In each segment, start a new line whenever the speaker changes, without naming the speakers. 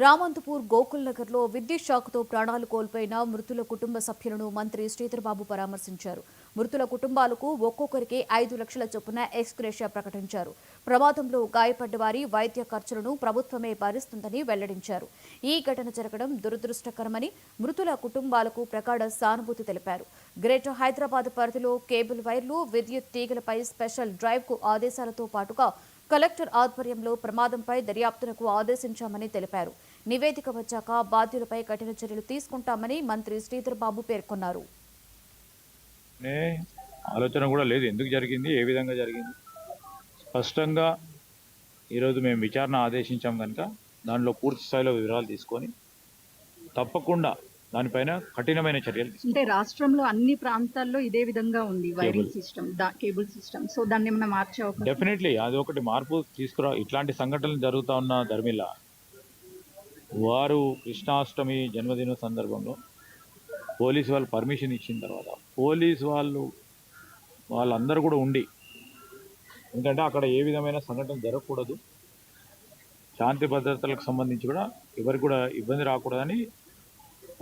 రామంతపూర్ గోకుల్ నగర్లో విద్యుత్ షాక్తో ప్రాణాలు కోల్పోయిన మృతుల కుటుంబ సభ్యులను మంత్రి శ్రీధర్బాబు పరామర్శించారు. మృతుల కుటుంబాలకు ఒక్కొక్కరికి ఐదు లక్షల చొప్పున ఎక్స్గ్రేషియా ప్రకటించారు. ప్రమాదంలో గాయపడ్డ వారి వైద్య ఖర్చులను ప్రభుత్వమే భరిస్తుందని వెల్లడించారు. ఈ ఘటన జరగడం దురదృష్టకరమని మృతుల కుటుంబాలకు ప్రగాఢ సానుభూతి తెలిపారు. గ్రేటర్ హైదరాబాద్ పరిధిలో కేబుల్ వైర్లు విద్యుత్ తీగలపై స్పెషల్ డ్రైవ్కు ఆదేశాలతో పాటుగా కలెక్టర్ ఆధ్వర్యంలో ప్రమాదంపై దర్యాప్తునకు ఆదేశించామని తెలిపారు. నివేదిక వచ్చాక బాధ్యులపై కఠిన చర్యలు తీసుకుంటామని మంత్రి శ్రీధర్ బాబు పేర్కొన్నారు
ఆలోచన కూడా లేదు. ఎందుకు జరిగింది? ఏ విధంగా జరిగింది? స్పష్టంగా ఈరోజు మేము విచారణ ఆదేశించాం కనుక దానిలో పూర్తి స్థాయిలో వివరాలు తీసుకొని తప్పకుండా దానిపైన కఠినమైన చర్యలు
అంటే రాష్ట్రంలో అన్ని ప్రాంతాల్లో ఇదే విధంగా ఉంది wiring. System cable system. So దాన్ని ఏమైనా మార్చే
డెఫినెట్లీ అది ఒకటి మార్పు తీసుకురా ఇట్లాంటి సంఘటనలు జరుగుతూ ఉన్న ధర్మిల వారు కృష్ణాష్టమి జన్మదిన సందర్భంలో పోలీసు వాళ్ళు పర్మిషన్ ఇచ్చిన తర్వాత పోలీసు వాళ్ళు వాళ్ళందరూ కూడా ఉండి ఎందుకంటే అక్కడ ఏ విధమైన సంఘటన జరగకూడదు శాంతి భద్రతలకు సంబంధించి కూడా ఎవరికి కూడా ఇబ్బంది రాకూడదని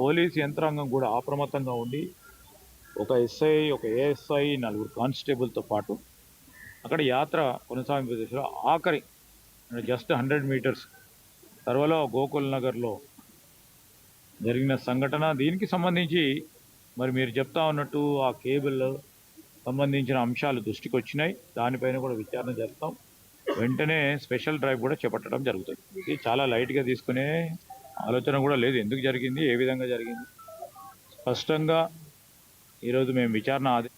పోలీస్ యంత్రాంగం కూడా అప్రమత్తంగా ఉండి ఒక ఎస్ఐ ఒక ఏఎస్ఐ నలుగురు కానిస్టేబుల్తో పాటు అక్కడ యాత్ర కొనసాగింపు దశలో ఆఖరి జస్ట్ హండ్రెడ్ మీటర్స్ తర్వాత గోకుల్ నగర్లో జరిగిన సంఘటన. దీనికి సంబంధించి మరి మీరు చెప్తా ఉన్నట్టు ఆ కేబుల్ సంబంధించిన అంశాలు దృష్టికి వచ్చినాయి. దానిపైన కూడా విచారణ చేస్తాం. వెంటనే స్పెషల్ డ్రైవ్ కూడా చేపట్టడం జరుగుతుంది. ఇది చాలా లైట్గా తీసుకునే ఆలోచన కూడా లేదు. ఎందుకు జరిగింది? ఏ విధంగా జరిగింది? స్పష్టంగా ఈరోజు మేము విచారణ ఆదే